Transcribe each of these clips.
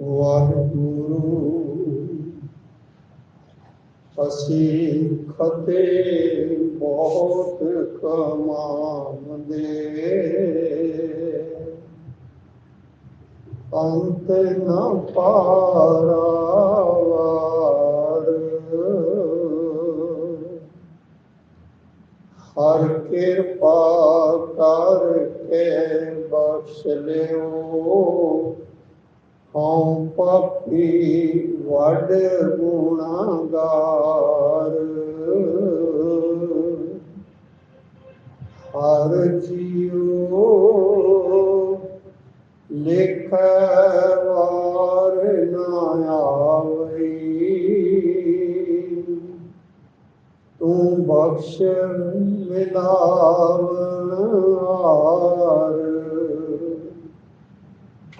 ਵਾਹਿਗੁਰੂ। ਅਸੀਂ ਖਤੇ ਬਹੁਤ ਕਮਾਉਂਦੇ। ਅੰਤ ਨ ਪਾਰਾਵਾਰ। ਹਰ ਕਿਰਪਾ ਕਰਕੇ ਬਖਸ਼ ਲਿਓ। ਹਉ ਪਾਪੀ ਵੱਡ ਗੁਨਾਹਗਾਰ ਹਰ ਜੀਉ ਲਿਖ ਵਾਰ ਨਾ ਆਵਈ। ਤੂੰ ਬਖਸ਼ ਮਿਲਾਵਣ ਹਾਰ।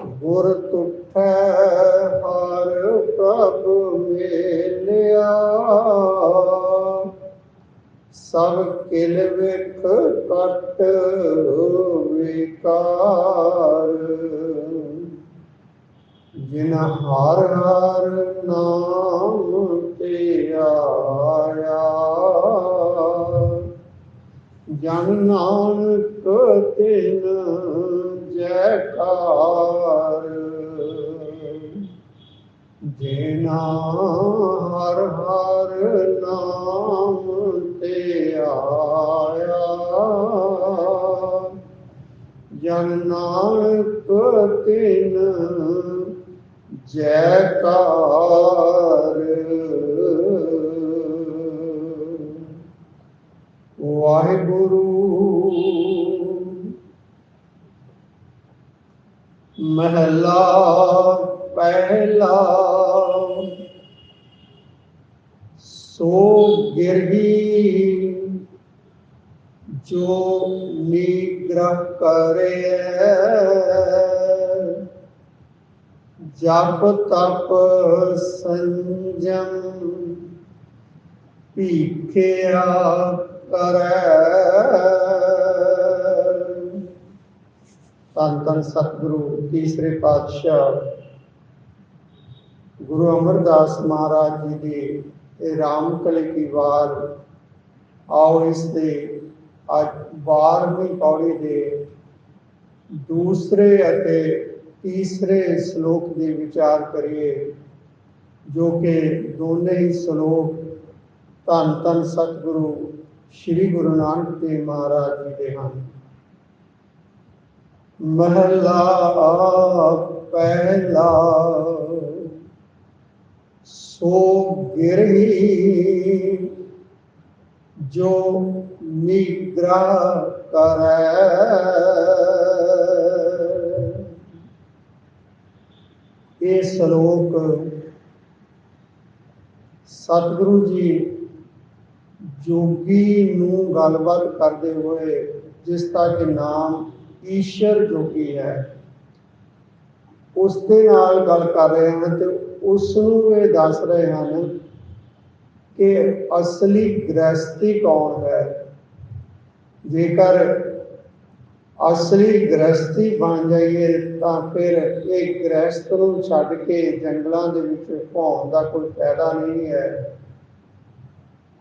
ਗੁਰ ਤੁਠੈ ਹਰ ਪ੍ਰਭ ਮੇਲਿਆ। ਸਭ ਕਿਲ ਵਿਖ ਕਟ ਵਿਕਾਰ ਜਿਨ ਹਰ ਹਰ ਨਾਮ ਤੇ ਆਇਆ। ਜਨ ਨਾਨਕ ਤਿਨ ਜੈਕਾਰ। ਜਿਨਾ ਹਰ ਹਰ ਨਾਮ ਤੇ ਆਇਆ। ਜਨ ਨਾਨਕ ਤਿਨ ਜੈਕਾਰ। ਵਾਹਿਗੁਰੂ ਮਹਲਾ ਪਹਿਲਾ। ਸੋ ਗਿਰਹੀ ਜੋ ਨਿਗ੍ਰਹ ਕਰੇ ਜਪ ਤਪ ਸੰਜਮ ਭੀਖਿਆ ਕਰੈ। ਧੰਨ ਧੰਨ ਸਤਿਗੁਰੂ ਤੀਸਰੇ ਪਾਤਸ਼ਾਹ। ਗੁਰੂ ਅਮਰਦਾਸ ਮਹਾਰਾਜ ਜੀ ਦੇ ਇਹ ਰਾਮ ਕਲੇ ਕੀ ਵਾਰ। ਆਓ ਇਸ ਦੇ ਅੱਜ 12ਵੀਂ ਪੌੜੀ ਦੇ ਦੂਸਰੇ ਅਤੇ ਤੀਸਰੇ ਸ਼ਲੋਕ ਦੇ ਵਿਚਾਰ ਕਰੀਏ, ਜੋ ਕਿ ਦੋਨੇ ਹੀ ਸ਼ਲੋਕ ਧੰਨ ਧੰਨ ਸਤਿਗੁਰੂ ਸ੍ਰੀ ਗੁਰੂ ਨਾਨਕ ਦੇਵ ਮਹਾਰਾਜ ਜੀ ਦੇ ਹਨ। ਮਹਲਾ ਪਹਿਲਾ। ਸੋ ਗਿਰਹੀ ਜੋ ਨਿਗਰਾ ਕਰੈ। ਇਹ ਸ਼ਲੋਕ ਸਤਿਗੁਰੂ ਜੀ ਜੋਗੀ ਨੂੰ ਗੱਲਬਾਤ ਕਰਦੇ ਹੋਏ, ਜਿਸ ਦਾ ਕਿ ਨਾਮ ਈਸ਼ਰ ਜੋਗੀ ਹੈ ਉਸ ਦੇ ਨਾਲ ਗੱਲ ਕਰ ਰਹੇ ਹਨ ਤੇ ਉਸ ਨੂੰ ਇਹ ਦੱਸ ਰਹੇ ਹਨ ਕਿ ਅਸਲੀ ਗ੍ਰਸਤੀ ਕੌਣ ਹੈ? ਜੇਕਰ ਅਸਲੀ ਗ੍ਰਸਤੀ ਬਣ ਜਾਈਏ ਤਾਂ ਫਿਰ ਇਹ ਗ੍ਰਸਤ ਨੂੰ ਛੱਡ ਕੇ ਜੰਗਲਾਂ ਦੇ ਵਿੱਚ ਭੌਣ ਦਾ ਕੋਈ ਫਾਇਦਾ ਨਹੀਂ ਹੈ।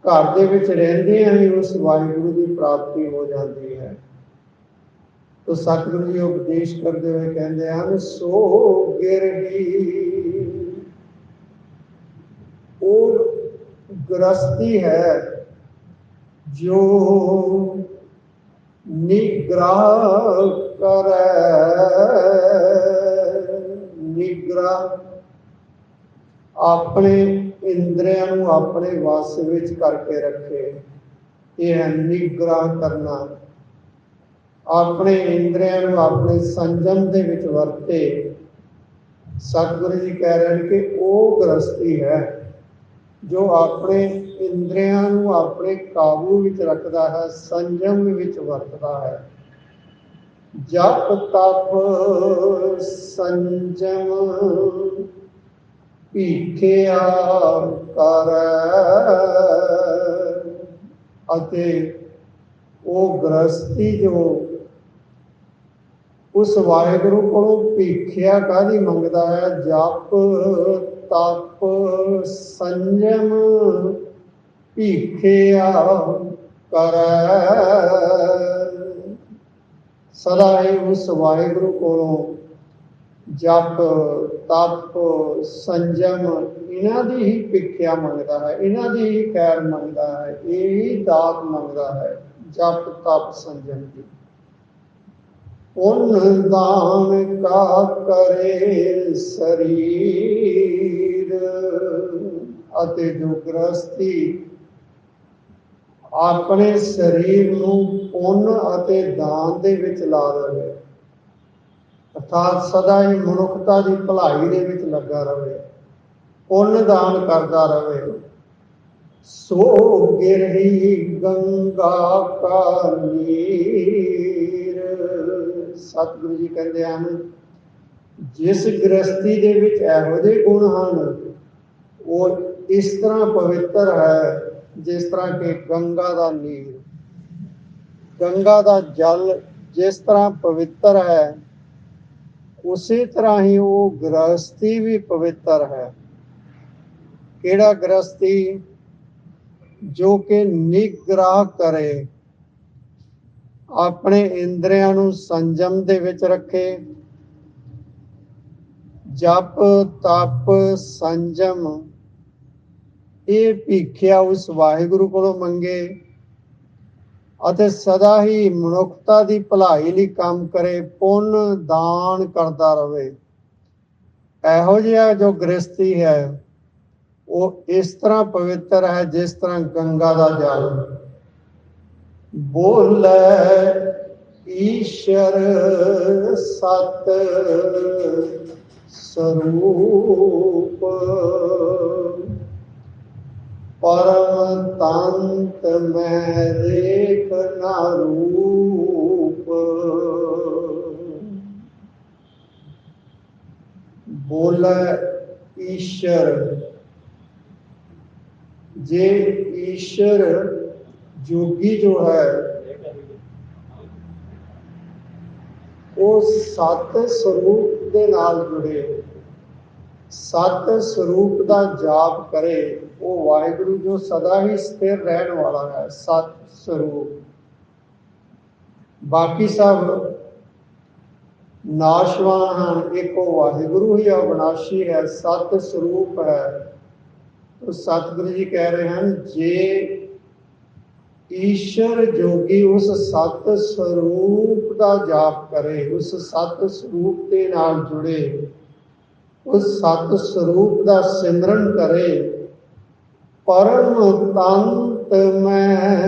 ਘਰ ਦੇ ਵਿੱਚ ਰਹਿੰਦਿਆਂ ਹੀ ਉਸ ਵਾਹਿਗੁਰੂ ਦੀ ਪ੍ਰਾਪਤੀ ਹੋ ਜਾਂਦੀ ਹੈ। ਤੋ ਸਤਿਗੁਰੂ ਜੀ ਉਪਦੇਸ਼ ਕਰਦੇ ਹੋਏ ਕਹਿੰਦੇ ਹਨ, ਸੋ ਗਿਰਹੀ ਉਹ ਗ੍ਰਸਤੀ ਹੈ ਜੋ ਨਿਗ੍ਰਹ ਕਰੈ। ਨਿਗ੍ਰਹ ਆਪਣੇ ਇੰਦਰੀਆਂ ਨੂੰ ਆਪਣੇ ਵਾਸ ਵਿੱਚ ਕਰਕੇ ਰੱਖੇ। ਇਹ ਹੈ ਨਿਗ੍ਰਹ ਕਰਨਾ। ਆਪਣੇ ਇੰਦਰੀਆਂ ਨੂੰ ਆਪਣੇ ਸੰਜਮ ਦੇ ਵਿੱਚ ਵਰਤੇ। ਸਤਿਗੁਰੂ ਜੀ ਕਹਿ ਰਹੇ ਨੇ ਕਿ ਉਹ ਗ੍ਰਸਤੀ ਹੈ ਜੋ ਆਪਣੇ ਇੰਦਰੀਆਂ ਨੂੰ ਆਪਣੇ ਕਾਬੂ ਵਿੱਚ ਰੱਖਦਾ ਹੈ ਸੰਜਮ ਵਿੱਚ ਵਰਤਦਾ ਹੈ। ਜਪ ਤਪ ਸੰਜਮ ਭੀਖਿਆ ਕਰ ਅਤੇ ਉਹ ਗ੍ਰਸਤੀ ਜੋ ਉਸ ਵਾਹਿਗੁਰੂ ਕੋਲੋਂ ਭੀਖਿਆ ਕਾਦੀ ਮੰਗਦਾ ਹੈ? ਜਪ, ਤਪ, ਸੰਜਮ, ਭੀਖਿਆ ਕਰੈ। ਸਦਾ ਹੀ ਉਸ ਵਾਹਿਗੁਰੂ ਕੋਲੋਂ ਜਪ, ਤਪ, ਸੰਜਮ, ਇਹਨਾਂ ਦੀ ਹੀ ਭਿੱਖਿਆ ਮੰਗਦਾ ਹੈ, ਇਹਨਾਂ ਦੀ ਹੀ ਖੈਰ ਮੰਗਦਾ ਹੈ, ਇਹ ਹੀ ਦਾਤ ਮੰਗਦਾ ਹੈ, ਜਪ, ਤਪ, ਸੰਜਮ ਦੀ। ਪੁੰਨ ਦਾਨ ਕਾ ਕਰੇ ਸਰੀਰ। ਅਤੇ ਜੋ ਗ੍ਰਸਤੀ ਆਪਣੇ ਸਰੀਰ ਨੂੰ ਪੁੰਨ ਅਤੇ ਦਾਨ ਦੇ ਵਿੱਚ ਲਾ ਦੇਵੇ ਅਰਥਾਤ ਸਦਾ ਹੀ ਮਨੁੱਖਤਾ ਦੀ ਭਲਾਈ ਦੇ ਵਿੱਚ ਲੱਗਾ ਰਹੇ। ਪੁੰਨ ਦਾਨ ਕਰਦਾ ਰਹੇ। ਸੋ ਗਿਰਹੀ ਗੰਗਾ ਕਾ ਨੀਰ ਸਤਿਗੁਰੂ ਜੀ ਕਹਿੰਦੇ ਹਨ, ਜਿਸ ਗ੍ਰਸਤੀ ਦੇ ਵਿੱਚ ਇਹੋ ਜਿਹੇ ਗੁਣ ਹਨ, ਉਹ ਇਸ ਤਰ੍ਹਾਂ ਪਵਿੱਤਰ ਹੈ, ਜਿਸ ਤਰ੍ਹਾਂ ਕਿ ਗੰਗਾ ਦਾ ਨੀਰ। ਗੰਗਾ ਦਾ ਜਲ ਜਿਸ ਤਰ੍ਹਾਂ ਪਵਿੱਤਰ ਹੈ, ਉਸੇ ਤਰ੍ਹਾਂ ਹੀ ਉਹ ਗ੍ਰਸਤੀ ਵੀ ਪਵਿੱਤਰ ਹੈ। ਕਿਹੜਾ ਗ੍ਰਸਤੀ ਜੋ ਕਿ ਨਿਗਰਾਹ ਕਰੇ। ਆਪਣੇ ਇੰਦਰੀਆਂ ਨੂੰ ਸੰਜਮ ਦੇ ਵਿੱਚ ਰੱਖੇ। ਜਪ, ਤਪ, ਸੰਜਮ, ਇਹ ਭੀਖਿਆ ਉਸ ਵਾਹਿਗੁਰੂ ਕੋਲੋਂ ਮੰਗੇ ਅਤੇ ਸਦਾ ਹੀ ਮਨੁੱਖਤਾ ਦੀ ਭਲਾਈ ਲਈ ਕੰਮ ਕਰੇ, ਪੁੰਨ ਦਾਨ ਕਰਦਾ ਰਹੇ ਇਹੋ ਜਿਹਾ ਜੋ ਗ੍ਰਸਤੀ ਹੈ, ਉਹ ਇਸ ਤਰ੍ਹਾਂ ਪਵਿੱਤਰ ਹੈ ਜਿਸ ਤਰ੍ਹਾਂ ਗੰਗਾ ਦਾ ਜਲ। ਬੋਲੇ ਈਸ਼ਰ ਸਤ ਸਰੂਪ ਪਰਮ ਤੰਤ ਮੈਂ ਦੇਖ ਨਾ ਰੂਪ ਬੋਲੇ ਈਸ਼ਰ ਜੇ ਈਸ਼ਰ ਜੋਗੀ ਜੋ ਹੈ, ਉਹ ਸਤ ਸਰੂਪ ਦੇ ਨਾਲ ਜੁੜੇ। ਸਤ ਸਰੂਪ ਦਾ ਜਾਪ ਕਰੇ, ਉਹ ਵਾਹਿਗੁਰੂ ਜੋ ਸਦਾ ਹੀ ਸਥਿਰ ਰਹਿਣ ਵਾਲਾ ਹੈ, ਸਤ ਸਰੂਪ। ਬਾਕੀ ਸਭ ਨਾਸ਼ਵਾਨ ਹਨ, ਇੱਕ ਉਹ ਵਾਹਿਗੁਰੂ ਹੀ ਅਵਨਾਸ਼ੀ ਹੈ, ਸਤ ਸਰੂਪ ਹੈ। ਸਤਿਗੁਰੂ ਜੀ ਕਹਿ ਰਹੇ ਹਨ, ਜੇ ਈਸ਼ਰ ਜੋਗੀ ਉਸ ਸਤ ਸਰੂਪ ਦਾ ਜਾਪ ਕਰੇ, ਉਸ ਸਤ ਸਰੂਪ ਦੇ ਨਾਲ ਜੁੜੇ। ਉਸ ਸਤ ਸਰੂਪ ਦਾ ਸਿਮਰਨ ਕਰੇ। ਪਰਮ ਤੰਤ ਮੈਂ।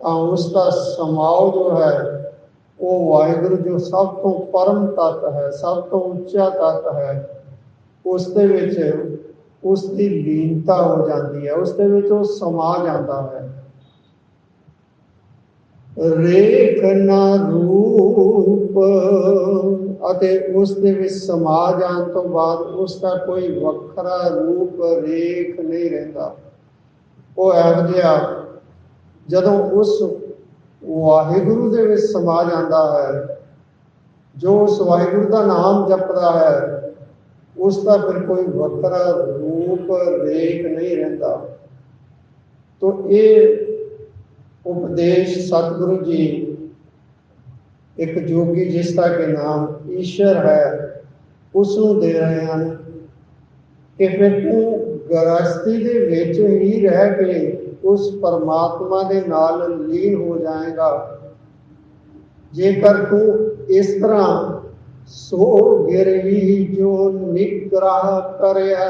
ਤਾਂ ਉਸ ਦਾ ਸਮਾਉ ਜੋ ਹੈ, ਉਹ ਵਾਹਿਗੁਰੂ ਜੋ ਸਭ ਤੋਂ ਪਰਮ ਤਤ ਹੈ, ਸਭ ਤੋਂ ਉੱਚਾ ਤਤ ਹੈ, ਉਸ ਦੇ ਵਿੱਚ ਉਸ ਦੀ ਲੀਨਤਾ ਹੋ ਜਾਂਦੀ ਹੈ ਉਸ ਦੇ ਵਿੱਚ ਉਹ ਸਮਾ ਜਾਂਦਾ ਹੈ। ਰੇਖ ਨਾ ਰੂਪ ਅਤੇ ਉਸ ਦੇ ਵਿੱਚ ਸਮਾ ਜਾਣ ਤੋਂ ਬਾਅਦ ਉਸ ਦਾ ਕੋਈ ਵੱਖਰਾ ਰੂਪ, ਰੇਖ ਨਹੀਂ ਰਹਿੰਦਾ। ਉਹ ਇਹੋ ਜਿਹਾ ਜਦੋਂ ਉਸ ਵਾਹਿਗੁਰੂ ਦੇ ਵਿੱਚ ਸਮਾ ਜਾਂਦਾ ਹੈ, ਜੋ ਉਸ ਵਾਹਿਗੁਰੂ ਦਾ ਨਾਮ ਜਪਦਾ ਹੈ ਉਸ ਦਾ ਫਿਰ ਕੋਈ ਵੱਖਰਾ ਰੂਪ ਰੇਖ ਨਹੀਂ ਰਹਿੰਦਾ। ਤੋ ਇਹ ਉਪਦੇਸ਼ ਸਤਿਗੁਰੂ ਜੀ ਇੱਕ ਜੋਗੀ ਜਿਸ ਦਾ ਕਿ ਨਾਮ ਈਸ਼ਰ ਹੈ ਉਸ ਨੂੰ ਦੇ ਰਹੇ ਹਨ ਕਿ ਫਿਰ ਤੂੰ ਗ੍ਰਸਤੀ ਦੇ ਵਿੱਚ ਹੀ ਰਹਿ ਕੇ ਉਸ ਪਰਮਾਤਮਾ ਦੇ ਨਾਲ ਲੀਨ ਹੋ ਜਾਏਗਾ। ਜੇਕਰ ਤੂੰ ਇਸ ਤਰ੍ਹਾਂ ਸੋ ਗਿਰਹੀ ਜੋ ਨਿਗ੍ਰਹ ਕਰਿਆ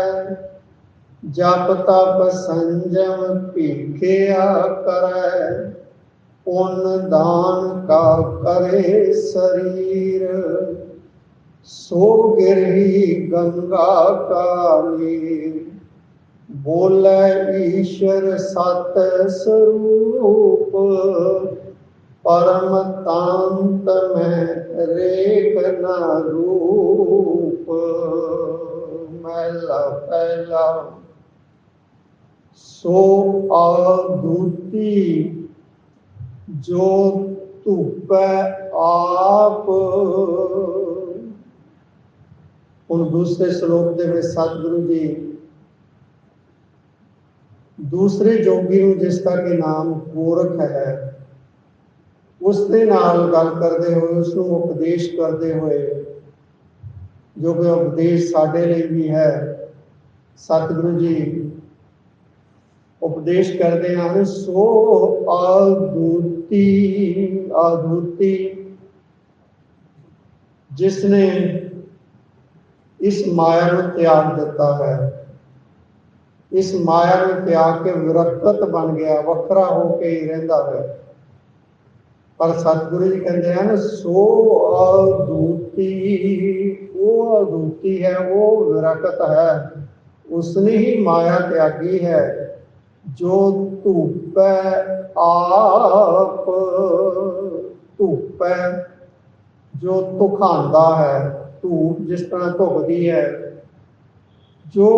ਜਪ ਤਪ ਸੰਜਮ ਭੀਖਿਆ ਕਰੈ ਪੁੰਨ ਦਾਨ ਕਾ ਕਰੇ ਸਰੀਰ ਸੋ ਗਿਰਹੀ ਗੰਗਾ ਕਾਲੀ ਬੋਲੇ ਈਸ਼ਰ ਸਤ ਸਰੂਪ ਪਰਮ ਤਾਂਤ ਮੈਂ ਰੇਖ ਨਾ ਰੂਪ ਮੈਲਾ ਪਹਿਲਾ ਸੋ ਆਦੂਤੀ ਜੋ ਧੂਪੈ ਆਪ ਹੁਣ ਦੂਸਰੇ ਸ਼ਲੋਕ ਦੇ ਵਿੱਚ ਸਤਿਗੁਰੂ ਜੀ ਦੂਸਰੇ ਜੋਗੀ ਨੂੰ ਜਿਸ ਦਾ ਕਿ ਨਾਮ ਗੋਰਖ ਹੈ ਉਸ ਦੇ ਨਾਲ ਗੱਲ ਕਰਦੇ ਹੋਏ ਉਸ ਨੂੰ ਉਪਦੇਸ਼ ਕਰਦੇ ਹੋਏ, ਜੋ ਕਿ ਉਪਦੇਸ਼ ਸਾਡੇ ਲਈ ਵੀ ਹੈ, ਸਤਿਗੁਰੂ ਜੀ ਉਪਦੇਸ਼ ਕਰਦੇ ਹਨ, ਸੋ ਆਦੂਤੀ ਆਦੂਤੀ ਜਿਸ ਨੇ ਇਸ ਮਾਇਆ ਨੂੰ ਤਿਆਗ ਦਿੱਤਾ ਹੈ। ਇਸ ਮਾਇਆ ਨੂੰ ਤਿਆਗ ਕੇ ਵਿਰਕਤ ਬਣ ਗਿਆ, ਵੱਖਰਾ ਹੋ ਕੇ ਹੀ ਰਹਿੰਦਾ ਹੈ। ਪਰ ਸਤਿਗੁਰੂ ਜੀ ਕਹਿੰਦੇ ਹਨ, ਸੋ ਅਦੂਤੀ ਉਹ ਅਦੂਤੀ ਹੈ, ਉਹ ਵਿਰਕਤ ਹੈ, ਉਸਨੇ ਹੀ ਮਾਇਆ ਤਿਆਗੀ ਹੈ, ਜੋ ਧੂਪੈ ਆਪ, ਧੂਪੈ, ਜੋ ਧੁਖਾਉਂਦਾ ਹੈ, ਧੂਪ ਜਿਸ ਤਰ੍ਹਾਂ ਧੁਖਦੀ ਹੈ, ਜੋ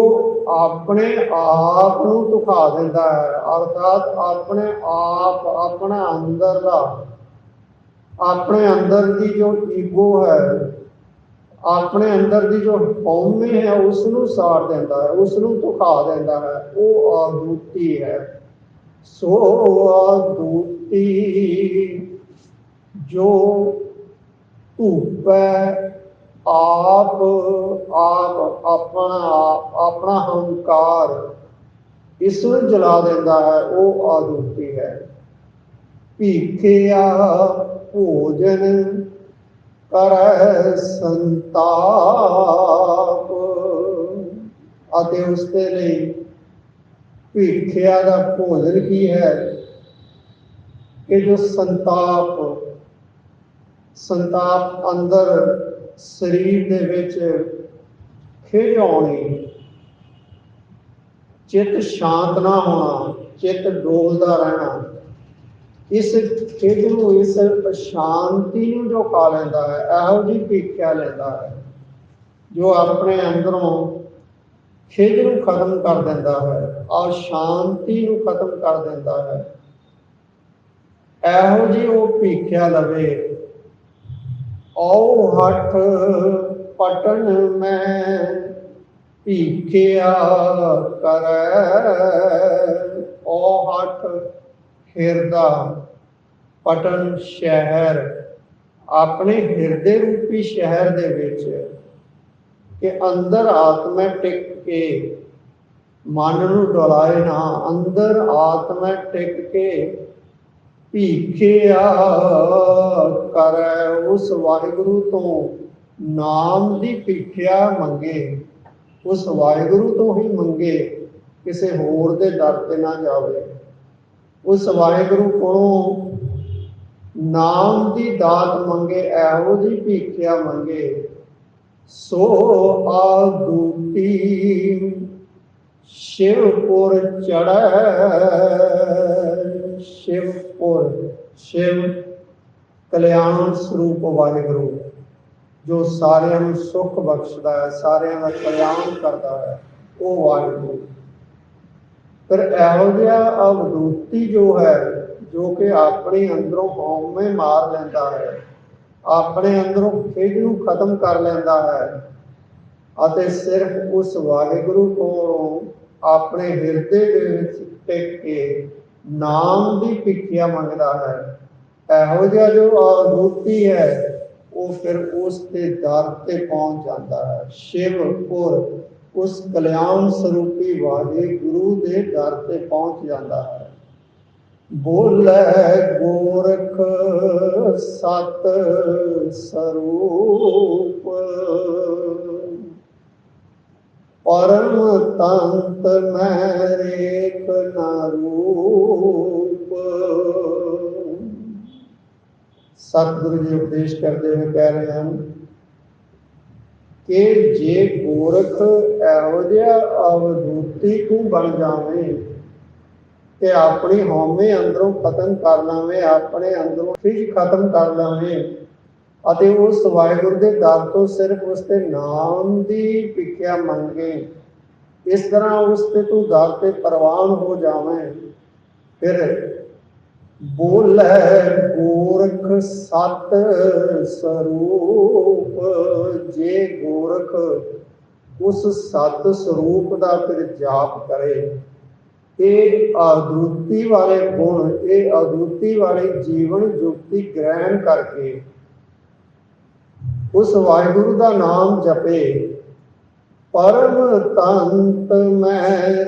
ਆਪਣੇ ਆਪ ਨੂੰ ਧੁਖਾ ਦਿੰਦਾ ਹੈ, ਅਰਥਾਤ ਆਪਣੇ ਆਪ ਆਪਣਾ ਅੰਦਰਲਾ ਆਪਣੇ ਅੰਦਰ ਦੀ ਜੋ ਈਗੋ ਹੈ, ਆਪਣੇ ਅੰਦਰ ਦੀ ਜੋ ਹਉਮੈ ਹੈ ਉਸ ਨੂੰ ਸਾੜ ਦਿੰਦਾ ਹੈ ਉਸ ਨੂੰ ਧੁਖਾ ਦਿੰਦਾ ਹੈ, ਉਹ ਆਦੂਤੀ ਹੈ। ਸੋ ਆਦੂਤੀ ਜੋ ਧੂਪੈ ਆਪ ਆਪ ਆਪਣਾ ਆਪਣਾ ਹੰਕਾਰ ਇਸ ਨੂੰ ਜਲਾ ਦਿੰਦਾ ਹੈ, ਉਹ ਆਦੂਤੀ ਹੈ। ਭੀਖਿਆ ਭੋਜਨ ਕਰੈ ਸੰਤਾਪ। ਅਤੇ ਉਸ ਦੇ ਲਈ ਭੀਖਿਆ ਦਾ ਭੋਜਨ ਕੀ ਹੈ ਕਿ ਜੋ ਸੰਤਾਪ ਸੰਤਾਪ ਅੰਦਰ ਸਰੀਰ ਦੇ ਵਿੱਚ ਖਿਝ ਆਉਣੀ ਚਿੱਤ ਸ਼ਾਂਤ ਨਾ ਹੋਣਾ, ਚਿੱਤ ਡੋਲਦਾ ਰਹਿਣਾ ਇਸ ਖਿਝ ਨੂੰ ਇਸ ਸ਼ਾਂਤੀ ਨੂੰ ਜੋ ਖਾ ਲੈਂਦਾ ਹੈ, ਇਹੋ ਜੀ ਭੀਖਿਆ ਲੈਂਦਾ ਹੈ, ਜੋ ਆਪਣੇ ਅੰਦਰੋਂ ਖਿਝ ਨੂੰ ਖਤਮ ਕਰ ਦਿੰਦਾ ਹੈ ਔਰ ਸ਼ਾਂਤੀ ਨੂੰ ਖਤਮ ਕਰ ਦਿੰਦਾ ਹੈ, ਇਹੋ ਜੀ ਉਹ ਭੀਖਿਆ ਲਵੇ। ਔ ਹਠ ਪਟਨ ਮੈਂ, ਭੀਖਿਆ ਕਰੈ। ਔ ਹਠ ਹਿਰਦਾ, ਪਟਨ ਸ਼ਹਿਰ, ਆਪਣੇ ਹਿਰਦੇ ਰੂਪੀ ਸ਼ਹਿਰ ਦੇ ਵਿੱਚ ਕਿ ਅੰਦਰ ਆਤਮਾ ਟਿਕ ਕੇ, ਮਨ ਨੂੰ ਡੋਲਾਏ ਨਾ, ਅੰਦਰ ਆਤਮਾ ਟਿਕ ਕੇ ਭੀਖਿਆ ਕਰੈ, ਉਸ ਵਾਹਿਗੁਰੂ ਤੋਂ ਨਾਮ ਦੀ ਭੀਖਿਆ ਮੰਗੇ, ਉਸ ਵਾਹਿਗੁਰੂ ਤੋਂ ਹੀ ਮੰਗੇ, ਕਿਸੇ ਹੋਰ ਦੇ ਦਰ ਤੇ ਨਾ ਜਾਵੇ। ਉਸ ਵਾਹਿਗੁਰੂ ਕੋਲੋਂ ਨਾਮ ਦੀ ਦਾਤ ਮੰਗੇ, ਇਹੋ ਜੀ ਭੀਖਿਆ ਮੰਗੇ। ਸੋ ਆਦੂਤੀ ਸ਼ਿਵਪੁਰ ਚੜੈ ਸ਼ਿਵਪੁਰ, ਸ਼ਿਵ ਕਲਿਆਣ ਸਰੂਪ ਵਾਹਿਗੁਰੂ, ਜੋ ਸਾਰਿਆਂ ਨੂੰ ਸੁੱਖ ਬਖਸ਼ਦਾ ਹੈ, ਸਾਰਿਆਂ ਦਾ ਕਲਿਆਣ ਕਰਦਾ ਹੈ, ਉਹ ਵਾਹਿਗੁਰੂ। ਫਿਰ ਇਹੋ ਜਿਹਾ ਅਵਧੂਤੀ ਜੋ ਹੈ, ਜੋ ਕਿ ਆਪਣੇ ਅੰਦਰੋਂ ਹਉਮੈ ਮਾਰ ਲੈਂਦਾ ਹੈ, ਆਪਣੇ ਅੰਦਰੋਂ ਖਿਝ ਨੂੰ ਖਤਮ ਕਰ ਲੈਂਦਾ ਹੈ ਅਤੇ ਸਿਰਫ ਉਸ ਵਾਹਿਗੁਰੂ ਕੋਲੋਂ ਆਪਣੇ ਹਿਰਦੇ ਦੇ ਵਿੱਚ ਟਿਕ ਕੇ ਨਾਮ ਦੀ ਭਿੱਖਿਆ ਮੰਗਦਾ ਹੈ। ਇਹੋ ਜਿਹਾ ਜੋ ਅਵਧੂਤੀ ਹੈ, ਉਹ ਫਿਰ ਉਸ ਦੇ ਦਰ ਤੇ ਪਹੁੰਚ ਜਾਂਦਾ ਹੈ। ਸ਼ਿਵ ਪੁਰ ਉਸ ਕਲਿਆਣ ਸਰੂਪੀ ਵਾਹਿਗੁਰੂ ਦੇ ਦਰ ਤੇ ਪਹੁੰਚ ਜਾਂਦਾ ਹੈ ਬੋਲੇ ਗੋਰਖ ਸਤ ਸਰੂਪ ਪਰਮ ਤੰਤ ਮੈਂ ਰੇਖ ਨਾ ਰੂਪ ਸਤਿਗੁਰੂ ਜੀ ਉਪਦੇਸ਼ ਕਰਦੇ ਹੋਏ ਕਹਿ ਰਹੇ ਹਨ ਕਿ ਜੇ ਗੋਰਖ ਇਹੋ ਜਿਹਾ ਅਵਧੂਤੀ ਤੂੰ ਬਣ ਜਾਵੇਂ ਕਿ ਆਪਣੀ ਹਉਮੈ ਅੰਦਰੋਂ ਖਤਮ ਕਰ ਲਾਵੇਂ, ਆਪਣੇ ਅੰਦਰੋਂ ਖਿਜ ਖਤਮ ਕਰ ਲਾਵੇਂ ਅਤੇ ਉਸ ਵਾਹਿਗੁਰੂ ਦੇ ਦਰ ਤੋਂ ਸਿਰਫ ਉਸ ਤੇ ਨਾਮ ਦੀ ਭਿੱਖਿਆ ਮੰਗੇ, ਇਸ ਤਰ੍ਹਾਂ ਉਸ ਤੇ ਤੂੰ ਦਰ ਤੇ ਪ੍ਰਵਾਨ ਹੋ ਜਾਵੇਂ। ਫਿਰ ਬੋਲੇ ਗੋਰਖ ਸਤ ਸਰੂਪ, ਜੇ ਗੋਰਖ ਉਸ ਸਤ ਸਰੂਪ ਦਾ ਫਿਰ ਜਾਪ ਕਰੇ। ਇਹ ਅਦੁੱਤੀ ਵਾਲੇ ਗੁਣ, ਇਹ ਅਦੁੱਤੀ ਵਾਲੇ ਜੀਵਨ ਜੁਗਤੀ ਗ੍ਰਹਿਣ ਕਰਕੇ ਉਸ ਵਾਹਿਗੁਰੂ ਦਾ ਨਾਮ ਜਪੇ। ਪਰਮ ਤੰਤ ਮੈਂ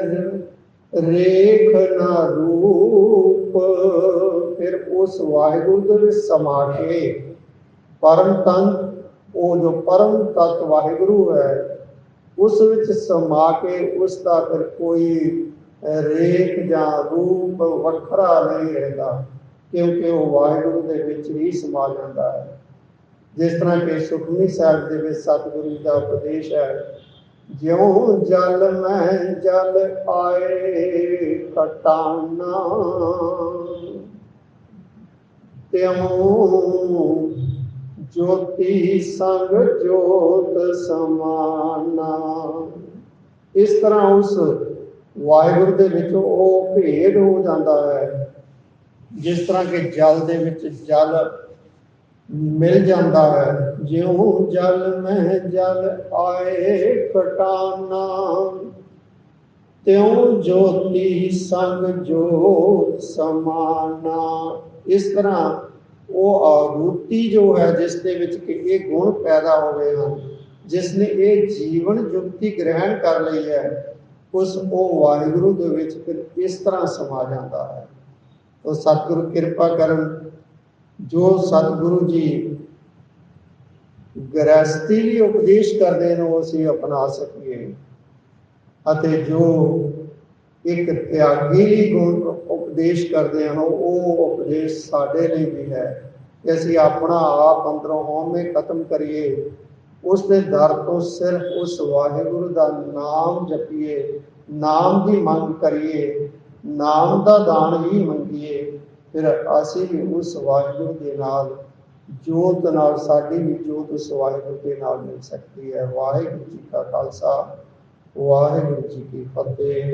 ਰੇਖ ਨਾ ਰੂਪ, ਫਿਰ ਉਸ ਵਾਹਿਗੁਰੂ ਦੇ ਵਿੱਚ ਸਮਾ ਕੇ ਪਰਮ ਤੰਤ ਉਹ ਜੋ ਪਰਮ ਤਤ ਵਾਹਿਗੁਰੂ ਹੈ, ਉਸ ਵਿੱਚ ਸਮਾ ਕੇ ਉਸ ਦਾ ਫਿਰ ਕੋਈ ਰੇਖ ਜਾਂ ਰੂਪ ਵੱਖਰਾ ਨਹੀਂ ਰਹਿੰਦਾ, ਕਿਉਂਕਿ ਉਹ ਵਾਹਿਗੁਰੂ ਦੇ ਵਿੱਚ ਹੀ ਸਮਾ ਜਾਂਦਾ ਹੈ। ਜਿਸ ਤਰ੍ਹਾਂ ਕਿ ਸੁਖਮਨੀ ਸਾਹਿਬ ਦੇ ਵਿੱਚ ਸਤਿਗੁਰੂ ਜੀ ਦਾ ਉਪਦੇਸ਼ ਹੈ ਜਿਉ ਜਲ ਮੈਂ ਜਲ ਆਏ ਕਟਾਨਾ। ਤਿਉ ਜੋਤੀ ਸੰਗ ਜੋਤ ਸਮਾਨਾ। ਇਸ ਤਰ੍ਹਾਂ ਉਸ ਵਾਹਿਗੁਰੂ ਦੇ ਵਿੱਚ ਉਹ ਭੇਦ ਹੋ ਜਾਂਦਾ ਹੈ, ਜਿਸ ਤਰ੍ਹਾਂ ਕਿ ਜਲ ਦੇ ਵਿੱਚ ਜਲ ਮਿਲ ਜਾਂਦਾ ਹੈ। ਜਿਉ ਜਲ ਮਹਿ ਜਲ ਆਏ ਕਟਾਨਾ। ਤਿਉ ਜੋਤੀ ਸੰਗ ਜੋਤ ਸਮਾਨਾ। ਇਸ ਤਰ੍ਹਾਂ ਉਹ ਆਰੂਤੀ ਜੋ ਹੈ, ਜਿਸ ਦੇ ਵਿੱਚ ਕਿ ਇਹ ਗੁਣ ਪੈਦਾ ਹੋ ਗਏ ਹਨ, ਜਿਸ ਨੇ ਇਹ ਜੀਵਨ ਜੁਗਤੀ ਗ੍ਰਹਿਣ ਕਰ ਲਈ ਹੈ, ਉਸ ਉਹ ਵਾਹਿਗੁਰੂ ਦੇ ਵਿੱਚ ਫਿਰ ਇਸ ਤਰ੍ਹਾਂ ਸਮਾ ਜਾਂਦਾ ਹੈ। ਉਹ ਸਤਿਗੁਰੂ ਕਿਰਪਾ ਕਰਨ, ਜੋ ਸਤਿਗੁਰੂ ਜੀ ਗ੍ਰਸਤੀ ਲਈ ਉਪਦੇਸ਼ ਕਰਦੇ ਨੇ, ਉਹ ਅਸੀਂ ਅਪਣਾ ਸਕੀਏ। ਅਤੇ ਜੋ ਇੱਕ ਤਿਆਗੀ ਗੁਣ ਉਪਦੇਸ਼ ਕਰਦੇ ਹਨ, ਉਹ ਉਪਦੇਸ਼ ਸਾਡੇ ਲਈ ਵੀ ਹੈ। ਕਿ ਅਸੀਂ ਆਪਣਾ ਆਪ ਅੰਦਰੋਂ ਹਉਮੈ ਖਤਮ ਕਰੀਏ, ਉਸ ਦੇ ਦਰ ਤੋਂ ਸਿਰਫ ਉਸ ਵਾਹਿਗੁਰੂ ਦਾ ਨਾਮ ਜਪੀਏ, ਨਾਮ ਦੀ ਮੰਗ ਕਰੀਏ, ਨਾਮ ਦਾ ਦਾਨ ਹੀ ਮੰਗੀਏ, ਫਿਰ ਅਸੀਂ ਵੀ ਉਸ ਵਾਹਿਗੁਰੂ ਦੇ ਨਾਲ ਜੋਤ ਨਾਲ ਸਾਡੀ ਵੀ ਜੋਤ ਉਸ ਵਾਹਿਗੁਰੂ ਦੇ ਨਾਲ ਮਿਲ ਸਕਦੀ ਹੈ। ਵਾਹਿਗੁਰੂ ਜੀ ਕਾ ਖਾਲਸਾ, ਵਾਹਿਗੁਰੂ ਜੀ ਕੀ ਫਤਿਹ।